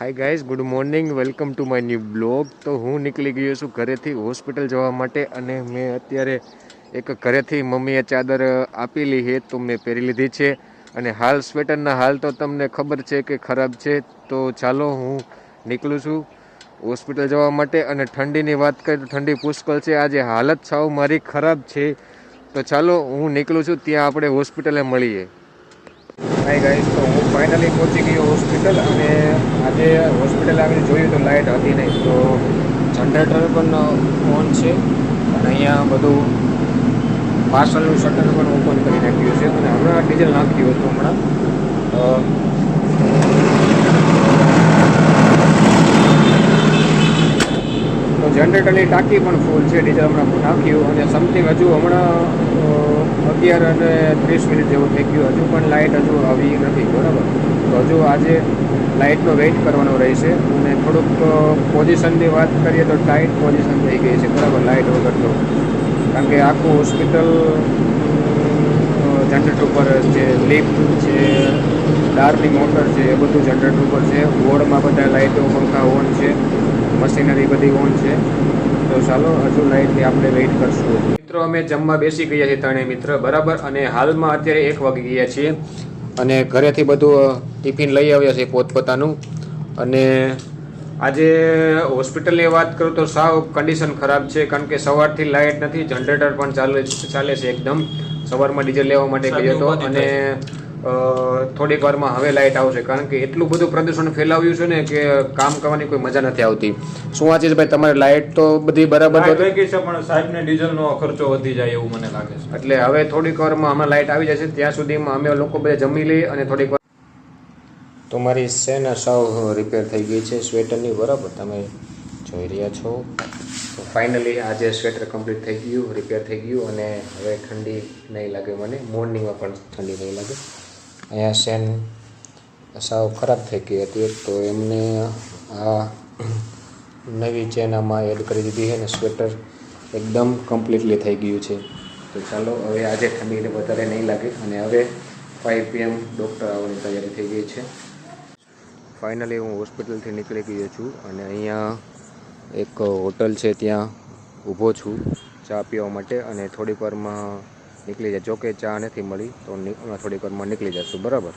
Hi guys good morning welcome to my new blog તો હું નીકળી ગયો છું ઘરેથી હોસ્પિટલ જવા માટે અને મેં અત્યારે એક ઘરેથી મમ્મીએ ચાદર આપેલી છે તો મેં પહેરી લીધી છે. અને હાલ સ્વેટરના હાલ તો તમને ખબર છે કે ખરાબ છે. તો ચાલો હું નીકળું છું હોસ્પિટલ જવા માટે અને ઠંડીની વાત કરીએ તો ઠંડી પુષ્કળ છે. આજે હાલત સાવ મારી ખરાબ છે. તો ચાલો હું નીકળું છું, ત્યાં આપણે હોસ્પિટલે મળીએ. હાય ગાઈસ તો હું ફાઇનલી પહોંચી ગયો હોસ્પિટલ અને આજે હોસ્પિટલ આવીને જોયું તો લાઇટ હતી નહીં. તો જનરેટર પણ ઓન છે અને અહીંયા બધું પાર્સલનું શટર પણ ઓપન કરી નાખ્યું છે અને હમણાં ડીઝલ નાખ્યું હતું હમણાં. તો જનરેટરની ટાંકી પણ ફૂલ છે ડીઝલ હમણાં નાખ્યું અને સમથિંગ હજુ હમણાં અગિયાર અને ત્રીસ મિનિટ જેવું થઈ ગયું. હજુ પણ લાઇટ હજુ આવી નથી, બરાબર? તો હજુ આજે લાઇટનો વેઇટ કરવાનો રહેશે અને થોડુંક પોઝિશનની વાત કરીએ તો ટાઈટ પોઝિશન થઈ ગઈ છે, બરાબર લાઇટ વગર તો. કારણ કે આખું હોસ્પિટલ જનરેટર ઉપર છે લિફ્ટ છે ડારની મોટર છે, એ બધું જનરેટર ઉપર છે. વોર્ડમાં બધા લાઇટો પંખા ઓન છે, મશીનરી બધી ઓન છે. તો ચાલો, હજુ લાઇટની આપણે વેઇટ કરશું. મિત્રો અમે જમવા બેસી ગયા છીએ ત્રણેય મિત્ર બરાબર? અને હાલમાં અત્યારે એક વાગી ગયા છીએ. અને ઘરેથી બધું ટિફિન લઈ આવ્યા છીએ પોતપોતાનું. અને આજે હોસ્પિટલની વાત કરું તો સાવ કન્ડિશન ખરાબ છે કારણ કે સવારથી લાઇટ નથી જનરેટર પણ ચાલે ચાલે છે એકદમ. સવારમાં ડીઝલ લેવા માટે ગયો હતો. અને થોડીક વારમાં હવે લાઇટ આવશે. કારણ કે એટલું બધું પ્રદૂષણ ફેલાવ્યું છે ને કે કામ કરવાની કોઈ મજા નથી આવતી. શું વાંચે છે ભાઈ તમારે લાઇટ તો બધી બરાબર છે પણ સાહેબને ડીઝલનો ખર્ચો વધી જાય એવું મને લાગે છે. એટલે હવે થોડીક વારમાં હમણાં લાઇટ આવી જશે. ત્યાં સુધીમાં અમે લોકો બધા જમી લઈએ અને થોડીક વાર તો મારી સેન સાવ રિપેર થઈ ગઈ છે સ્વેટરની બરાબર? તમે જોઈ રહ્યા છો. તો ફાઇનલી આજે સ્વેટર કમ્પ્લીટ થઈ ગયું રિપેર થઈ ગયું અને હવે ઠંડી નહીં લાગે મને. મોર્નિંગમાં પણ ઠંડી નહીં લાગે. અહીંયા સેન સાવ ખરાબ થઈ ગઈ હતી. તો એમને આ નવી ચેન આમાં એડ કરી દીધી છે ને સ્વેટર એકદમ કમ્પ્લીટલી થઈ ગયું છે. તો ચાલો, હવે આજે ઠંડીને વધારે નહીં લાગે અને હવે ફાઇવ પીએમ ડૉક્ટર આવવાની તૈયારી થઈ ગઈ છે. ફાઇનલી હું હોસ્પિટલથી નીકળી ગયો છું અને અહીંયા એક હોટલ છે ત્યાં ઊભો છું ચા પીવા માટે અને થોડીક વારમાં નીકળી જાય. જોકે ચા નથી મળી તો હમણાં થોડીક વારમાં નીકળી જશું. બરાબર?